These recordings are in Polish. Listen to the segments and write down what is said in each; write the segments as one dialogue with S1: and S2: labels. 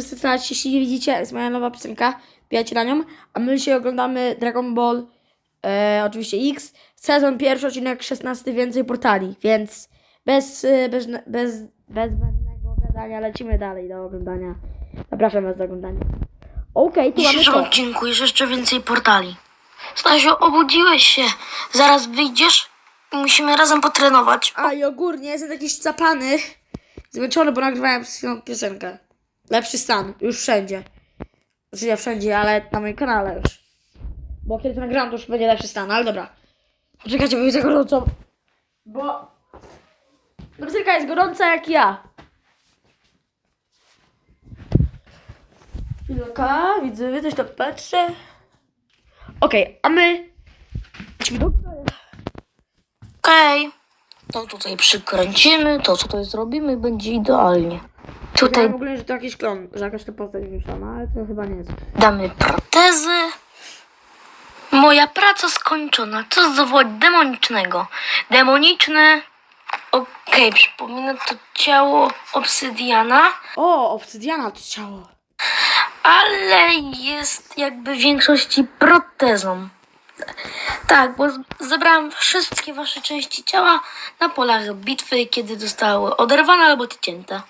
S1: Zostać, jeśli nie widzicie, jest moja nowa piosenka, bijajcie na nią, a my dzisiaj oglądamy Dragon Ball, e, oczywiście X, sezon pierwszy, odcinek 16, więcej portali, więc bez, e, bez, bez, bez zbędnego gadania lecimy dalej do oglądania. Zapraszam was do oglądania. Okej,
S2: W
S1: tu mamy co?
S2: odcinku jest jeszcze więcej portali. Stasiu, obudziłeś się. Zaraz wyjdziesz i musimy razem potrenować.
S1: A i ogólnie jestem jakiś zapany, zmęczony, bo nagrywałem piosenkę. Lepszy stan, już wszędzie. Znaczy nie wszędzie, ale na moim kanale już. Bo kiedy to nagram, to już będzie lepszy stan, ale dobra. Poczekajcie, bo jest gorąco. Bo... Piosenka jest gorąca jak ja. Chwilka, widzę, wy też to patrzę. Okej, a my... Idźmy do...
S2: Okej. To tutaj przykręcimy, to tutaj zrobimy, będzie idealnie. Tutaj
S1: w ogóle, że to jakiś klon, że jakaś to postać wyszłama, ale to chyba nie jest.
S2: damy protezy. Moja praca skończona. Co zawołać demonicznego? Demoniczny. Okej, przypomina to ciało obsydiana,
S1: O, obsydiana to ciało.
S2: ale jest jakby w większości protezą. Tak, bo z- zebrałam wszystkie wasze części ciała na polach bitwy, kiedy zostały oderwane albo cięte.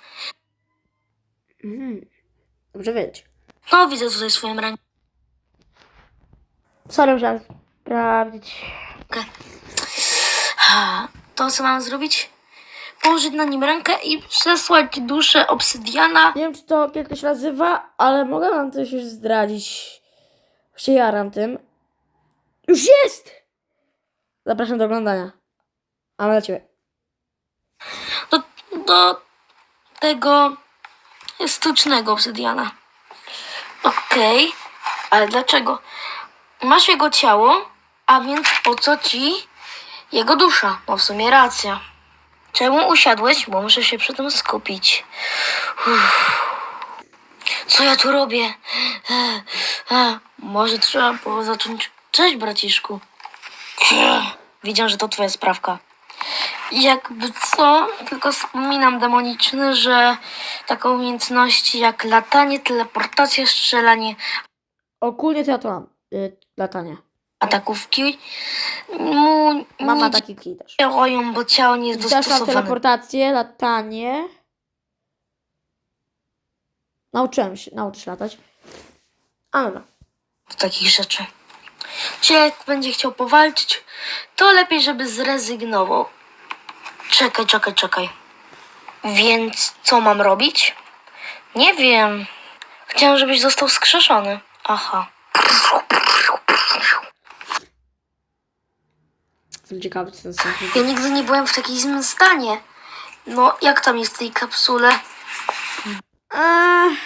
S1: Mhm. Dobrze wiedzieć.
S2: No, widzę tutaj swoją rękę.
S1: Sorry, muszę sprawdzić.
S2: Ha, To, co mam zrobić? Położyć na nim rękę i przesłać duszę obsydiana.
S1: Nie wiem, czy to się nazywa, ale mogę wam coś już zdradzić. Się jaram tym. Już jest! Zapraszam do oglądania. A my dla ciebie.
S2: do, do tego sztucznego obsydiana. Okej, ale dlaczego? Masz jego ciało, a więc po co ci jego dusza? No w sumie racja. Czemu usiadłeś? Bo muszę się przy tym skupić. Uff. Co ja tu robię? E, e, może trzeba było zacząć. Cześć, braciszku. Widziałem, że to twoja sprawka. Jakby co, tylko wspominam demoniczny, że taką umiejętności jak latanie, teleportacja, strzelanie
S1: Ogólnie to ja to mam. Y, latanie.
S2: atakówki mu
S1: Mama
S2: nie
S1: taki kij też.
S2: działają, bo ciało nie jest
S1: też mam
S2: dostosowane.
S1: teleportację, latanie. Nauczyłem się, nauczę się latać. A dobra.
S2: do takich rzeczy. Czy jak będzie chciał powalczyć, to lepiej, żeby zrezygnował. Czekaj, czekaj, czekaj. Więc co mam robić? Nie wiem. Chciałem, żebyś został skrzeszony. Aha.
S1: Jestem ciekawy, co sąd
S2: Ja nigdy nie byłem w takim złym stanie. No, jak tam jest w tej kapsule?
S1: Eee,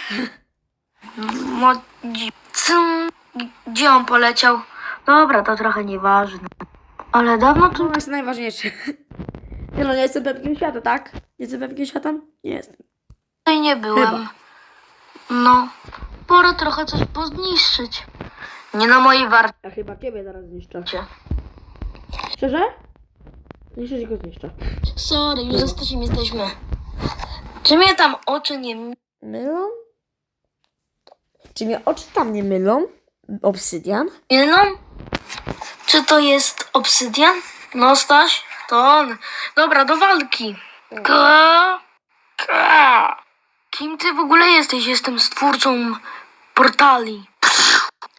S2: cym, gdzie on poleciał? Dobra, to trochę nieważne. Ale dawno tu
S1: To jest najważniejsze. Nie no, nie jestem pepkiem świata, tak? Nie jestem pepkiem świata? Nie jestem.
S2: tutaj nie byłem.
S1: Chyba.
S2: No, pora trochę coś pozniszczyć. Nie na mojej warcie.
S1: Ja chyba ciebie zaraz zniszczę. Szczerze? Zniszczyć go zniszczę.
S2: Sorry, już ze Stasiem jesteśmy. Czy mnie tam oczy nie
S1: Mylą? Czy mnie oczy tam nie mylą? Obsydian?
S2: mylą? Czy to jest obsydian? No, Staś, to on. Dobra, do walki. Ka, ka. Kim ty w ogóle jesteś? Jestem stwórcą portali.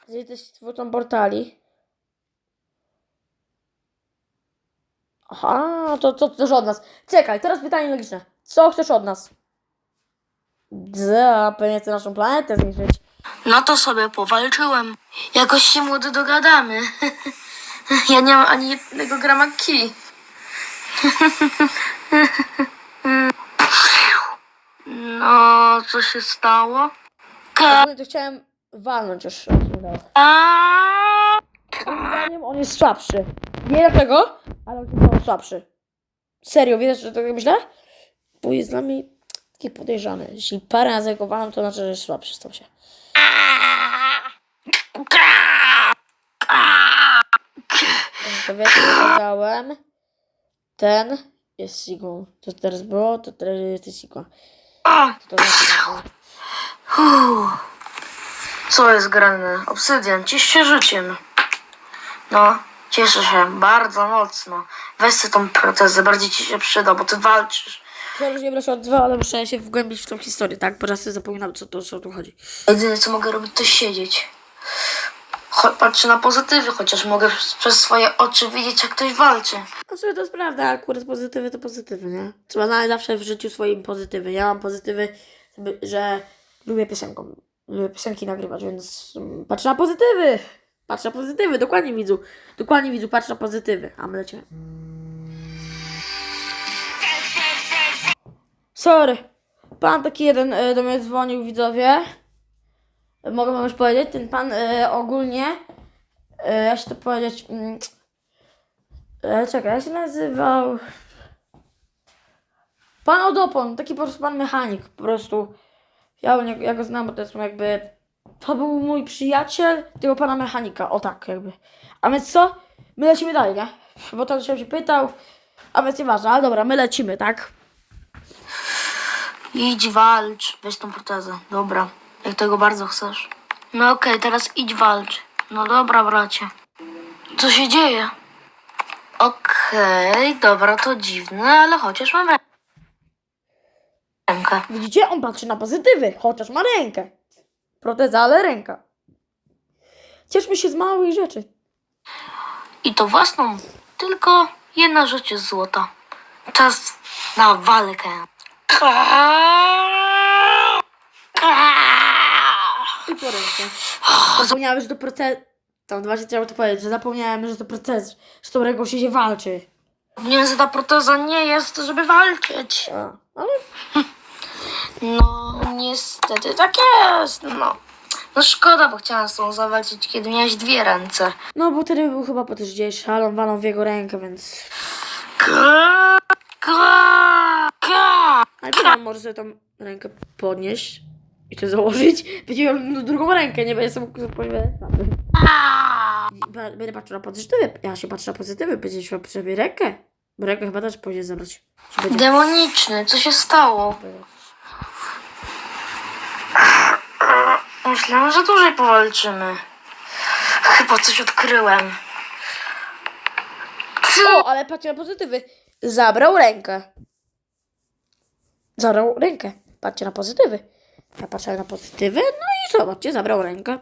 S1: Jesteś twórcą portali? Aha, to co chcesz od nas? Czekaj, teraz pytanie logiczne. Co chcesz od nas? Za, pewnie chcę naszą planetę zniszczyć.
S2: No to sobie powalczyłem. Jakoś się młody dogadamy. Ja nie mam ani jednego grama ki. No, co się stało? Ka-
S1: Ogólnie to chciałem walnąć już. udało.
S2: a-
S1: Moim zdaniem on jest słabszy. Nie wiem dlaczego, ale on jest słabszy. Serio, wiesz, że tak myślę? Bo jest dla mnie taki podejrzany. Jeśli parę razy go walam, to znaczy, że jest słabszy stał się. To wiesz, powiedziałem. Ten jest Sigmą. To teraz było, to teraz jest Sigma. To
S2: Uff. Co jest grane? Obsydian, ciesz się życiem. No, cieszę się bardzo mocno. Weź sobie tą protezę, bardziej ci się przyda, bo ty walczysz.
S1: Że nie się odzywał, ale muszę się wgłębić w tą historię, tak? Bo raz sobie zapominam, co, to, co tu chodzi.
S2: Jedyne co mogę robić to siedzieć. Cho- patrzę na pozytywy, chociaż mogę przez- swoje oczy widzieć jak ktoś walczy.
S1: No sobie to jest prawda, akurat pozytywy to pozytywy, nie? Trzeba znaleźć zawsze w życiu swoim pozytywy. Ja mam pozytywy, że lubię piosenką. Lubię piosenki nagrywać, więc mm, patrzę na pozytywy. Patrzę na pozytywy, dokładnie widzu. Dokładnie widzu, patrzę na pozytywy. A my lecimy. Sorry. Pan taki jeden e, do mnie dzwonił, widzowie. Mogę wam już powiedzieć, ten pan e, ogólnie, e, jak się to powiedzieć, mm, czekaj, jak się nazywał? Pan Odopon, taki po prostu pan mechanik, po prostu. Ja, ja go znam, bo to jest jakby, to był mój przyjaciel tego pana mechanika, o tak jakby. A więc co? My lecimy dalej, nie? Bo to się pytał, a więc nieważne, ale dobra, my lecimy, tak?
S2: Idź walcz. Weź tą protezę. Dobra. Jak tego bardzo chcesz. No okej, teraz idź walcz. No dobra, bracie. Co się dzieje? Okej, dobra, to dziwne, ale chociaż mam rę- rękę.
S1: Widzicie? On patrzy na pozytywy, chociaż ma rękę. Proteza, ale ręka. Cieszmy się z małych rzeczy.
S2: I to własną. Tylko jedna rzecz jest złota. Czas na walkę.
S1: I po ręce. Zapomniałem, że to proces... Tam właśnie chciałem to powiedzieć, że zapomniałem, że to proces, tą ręką się, się walczy.
S2: Nie, że ta proteza nie jest, żeby walczyć.
S1: A, ale
S2: No, niestety tak jest, no. No szkoda, bo chciałam z tą zawalczyć, kiedy miałaś dwie ręce.
S1: No, bo wtedy był chyba potężniejszy, ale on walą w jego rękę, więc...
S2: Ka.
S1: Najpierw może sobie tam rękę podnieść i to założyć. Będzie miał no, drugą rękę, nie będzie sobie.
S2: A.
S1: Będę patrzył na pozytywy. Ja się patrzę na pozytywy, będzie się sobie rękę. Bo rękę chyba też pójdzie zabrać. Będzie...
S2: Demoniczny, co się stało? Myślałam, że dłużej powalczymy. Chyba coś odkryłem.
S1: O, ale patrzcie na pozytywy. Zabrał rękę. Zabrał rękę. Patrzcie na pozytywy. Ja patrzę na pozytywy, no i zobaczcie, zabrał rękę.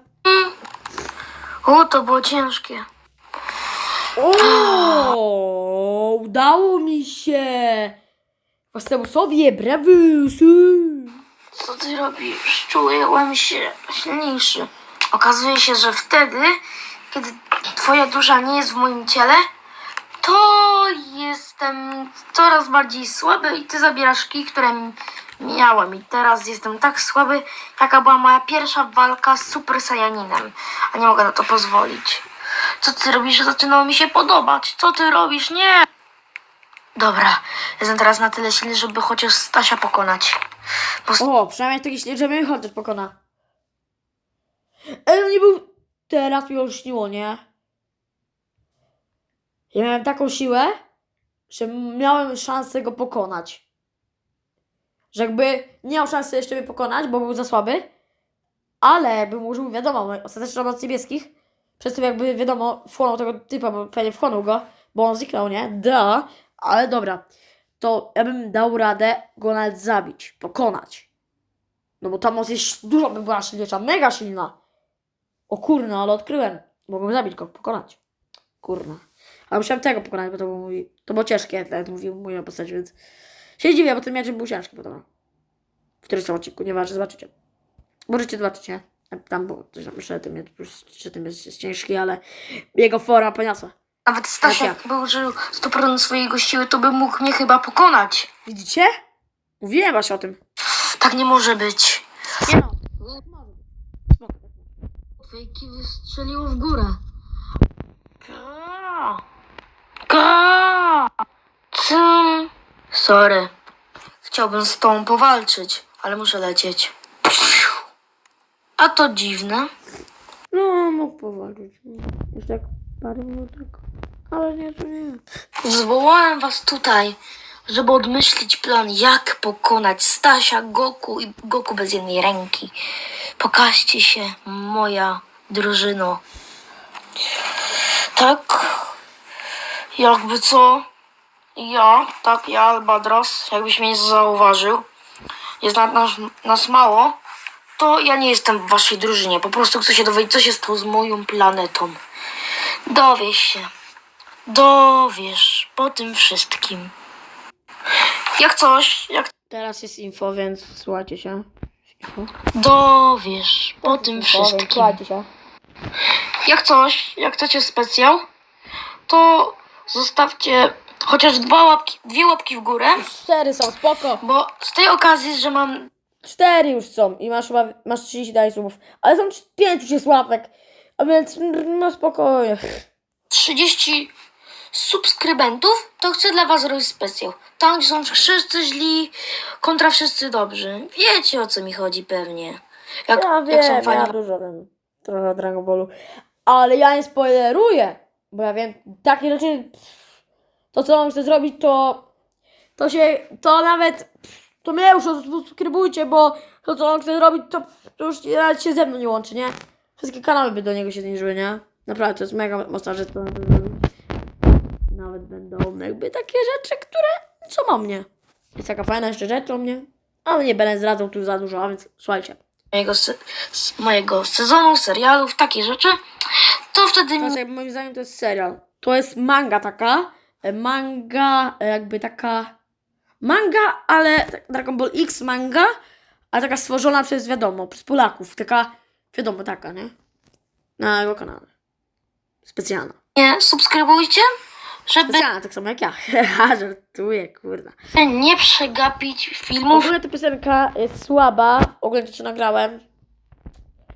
S2: O, to było ciężkie.
S1: O, udało mi się. Własnemu sobie, brawusy.
S2: Co ty robisz? Czułem się silniejszy. Okazuje się, że wtedy, kiedy twoja dusza nie jest w moim ciele, to jestem coraz bardziej słaby i ty zabierasz kij, które miałem. I teraz jestem tak słaby, jaka była moja pierwsza walka z Super Saiyaninem. A nie mogę na to pozwolić. Co ty robisz? Zaczynało mi się podobać. Co ty robisz? Nie! Dobra, jestem teraz na tyle silny, żeby chociaż Stasia pokonać.
S1: O, przynajmniej taki że mnie chociaż pokona. Ej, nie był... Teraz mi już nie? Ja miałem taką siłę, że miałem szansę go pokonać. Że jakby nie miał szansy jeszcze mnie pokonać, bo był za słaby, ale bym użył, wiadomo, ostateczna moc niebieskich, przez to jakby, wiadomo, wchłonął tego typa, bo pewnie wchłonął go, bo on zniknął, nie? Da, ale dobra. To ja bym dał radę go nawet zabić, pokonać. No bo ta moc jest dużo by była silniejsza, mega silna. O kurna, ale odkryłem. Mogłem zabić go, pokonać. Kurna. Ale musiałem tego pokonać, bo to był mój... To było ciężkie, jak mówił moja postać, więc... Się dziwię, bo ten miecz był ciężki potem. W którymś tam odcinku, nieważne, zobaczycie. Możecie zobaczyć, nie? Tam było coś tam ten miecz, że ten miecz jest ciężki, ale jego fora poniosła.
S2: Nawet Stasiak by użył 100% swojej siły, to by mógł mnie chyba pokonać.
S1: Widzicie? Mówiłem właśnie o tym.
S2: Tak nie może być.
S1: Nie no.
S2: Twoje kiwy strzeliło w górę. Cym. Sorry. Chciałbym z tą powalczyć, ale muszę lecieć. A to dziwne.
S1: No, mógł powalczyć. Jeszcze jak parę minut tylko. Ale nie, to nie.
S2: Zwołałem was tutaj, żeby odmyślić plan, jak pokonać Stasia, Goku i Goku bez jednej ręki. Pokażcie się, moja drużyno. Tak, jakby co, ja, tak, ja, Albadros, jakbyś mnie nie zauważył, jest na, nas, nas mało, to ja nie jestem w waszej drużynie. Po prostu chcę się dowiedzieć, co się stało z moją planetą. Dowiesz się. Dowiesz po tym wszystkim. Jak coś, jak
S1: Teraz jest info, więc słuchajcie się.
S2: Dowiesz po tym wszystkim.
S1: Słuchajcie się.
S2: Jak coś, jak chcecie specjał, to zostawcie chociaż dwa łapki, dwie łapki w górę,
S1: Cztery są, spoko.
S2: bo z tej okazji, że mam
S1: Cztery już są i masz chyba, masz 30 dalej słów. Ale są pięć już jest łapek. A więc no spokojnie.
S2: 30 subskrybentów, to chcę dla was robić specjał. Tam, gdzie są wszyscy źli, kontra wszyscy dobrzy. Wiecie, o co mi chodzi pewnie. Jak,
S1: Ja
S2: jak są fani.
S1: ja dużo wiem. Trochę o Dragon Ballu. Ale ja nie spoileruję. Bo ja wiem, takie rzeczy, to co on chce zrobić, to to się, to nawet, to mnie już subskrybujcie, bo to co on chce zrobić, to, to już nawet się ze mną nie łączy, nie? Wszystkie kanały by do niego się zniżyły, nie? Naprawdę, to jest mega mocna rzecz, to nawet będą jakby takie rzeczy, które co ma mnie. Jest taka fajna jeszcze rzecz o mnie, ale nie będę zdradzał tu za dużo, a więc słuchajcie.
S2: Mojego, se, mojego sezonu, serialów, takie rzeczy, to wtedy
S1: jest, moim zdaniem to jest serial. To jest manga taka. e, Manga, e, jakby taka. Manga, ale tak- Dragon Ball X manga, a taka stworzona przez wiadomo, przez Polaków. Taka, wiadomo, taka, nie? Na jego kanale. Specjalna.
S2: mnie subskrybujcie, żeby
S1: Specjalna, tak samo jak ja. Żartuję, kurna.
S2: nie przegapić
S1: W
S2: filmów.
S1: ogóle ta piosenka jest słaba. Ogólnie to co nagrałem.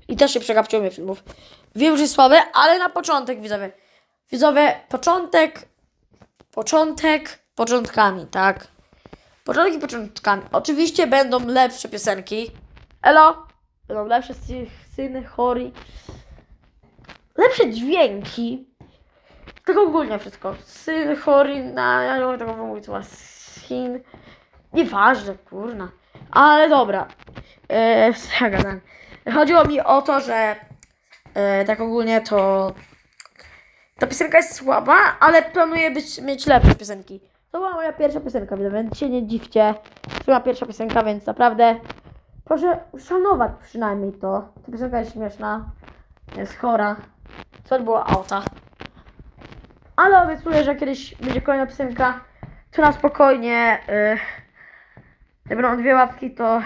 S1: I też się przegapciło mnie filmów. Wiem, że jest słabe, ale na początek widzowie. Widzowie, początek. Początek początkami, tak? Początki początkami. Oczywiście będą lepsze piosenki. Elo! Będą lepsze sy- syny, chori. Lepsze dźwięki. Tylko ogólnie wszystko. Syn, chori, na. Ja nie mogę tego wymówić słowa. Syn. Nieważne, kurna. Ale dobra. Eee? Chodziło mi o to, że e, tak ogólnie to ta piosenka jest słaba, ale planuję być, mieć lepsze piosenki. To była moja pierwsza piosenka, więc się nie dziwcie. To była pierwsza piosenka, więc naprawdę proszę szanować przynajmniej to. Ta piosenka jest śmieszna, jest chora. Co była auta. Ale obiecuję, że kiedyś będzie kolejna piosenka, to na spokojnie. Yy, jak będą dwie łapki, to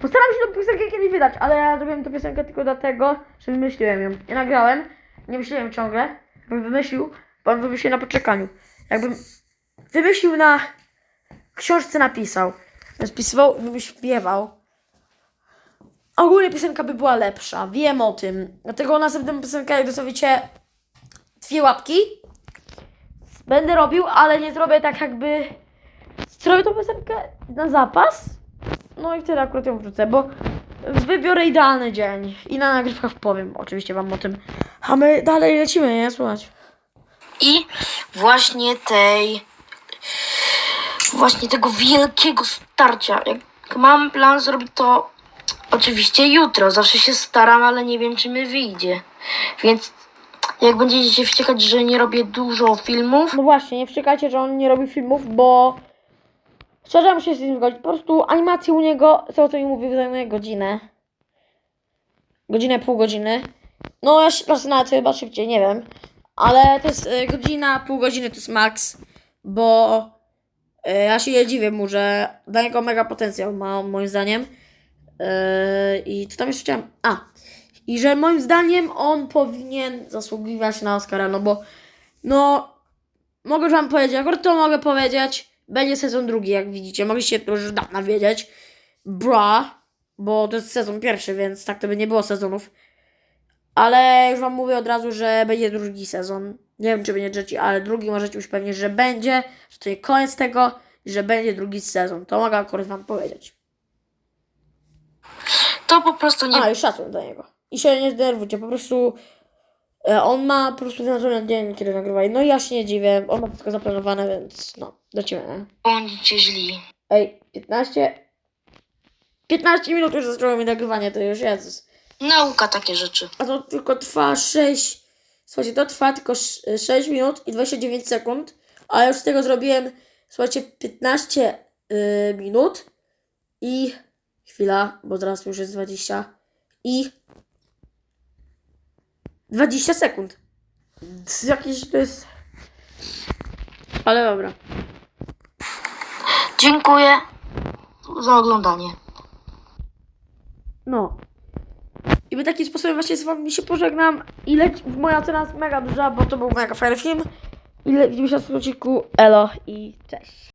S1: postaram się tą piosenkę kiedyś wydać, ale ja zrobiłem tę piosenkę tylko dlatego, że wymyśliłem ją. Ja nagrałem, nie myślałem ciągle, bym wymyślił, bo on wymyślił na poczekaniu. Jakbym wymyślił na książce napisał, spisywał bym śpiewał. Ogólnie piosenka by była lepsza, wiem o tym. Dlatego następną piosenkę, jak zostawicie dwie łapki, będę robił, ale nie zrobię tak jakby... Zrobię tą piosenkę na zapas, no i wtedy akurat ją wrzucę, bo wybiorę idealny dzień i na nagrywkach powiem oczywiście wam o tym. A my dalej lecimy, nie? Słuchać.
S2: I właśnie tej. Właśnie tego wielkiego starcia. Jak mam plan zrobić to oczywiście jutro. Zawsze się staram, ale nie wiem, czy mi wyjdzie. Więc jak będziecie się wściekać, że nie robię dużo filmów,
S1: No właśnie, nie wściekajcie, że on nie robi filmów, bo szczerze muszę się z nim zgodzić. Po prostu animacje u niego, co mi mówił, zajmuje godzinę. Godzinę, pół godziny. No ja się nawet chyba szybciej, nie wiem. Ale to jest y, godzina, pół godziny to jest max, bo y, ja się nie dziwię mu, że dla niego mega potencjał ma moim zdaniem. Y, I co tam jeszcze chciałem? A, i że moim zdaniem on powinien zasługiwać na Oscara, no bo no mogę wam powiedzieć, akurat to mogę powiedzieć, będzie sezon drugi, jak widzicie, mogliście to już dawno wiedzieć. Bra, bo to jest sezon pierwszy, więc tak to by nie było sezonów. Ale już wam mówię od razu, że będzie drugi sezon. Nie wiem, czy będzie trzeci, ale drugi możecie już pewnie, że będzie, że to nie koniec tego, i że będzie drugi sezon. To mogę akurat wam powiedzieć.
S2: to po prostu nie
S1: A, i szacun do niego. I się nie zdenerwujcie, po prostu On ma po prostu wyznaczony dzień, kiedy nagrywa. No i ja się nie dziwię, on ma wszystko zaplanowane, więc no, lecimy?
S2: Bądźcie źli.
S1: Ej, 15? 15 minut już zaczęło mi nagrywanie, to już Jezus.
S2: Nauka takie rzeczy.
S1: A to tylko trwa 6. Słuchajcie, to trwa tylko 6 minut i 29 sekund. A już z tego zrobiłem, słuchajcie, 15 y, minut i chwila, bo teraz już jest 20 i 20 sekund. Jakieś to jest. Ale dobra.
S2: Dziękuję za oglądanie.
S1: No. I my takim sposobem właśnie z wami się pożegnam. I leć, moja jest mega duża, bo to był mega fajny film. I widzimy się w odcinku. Elo i cześć.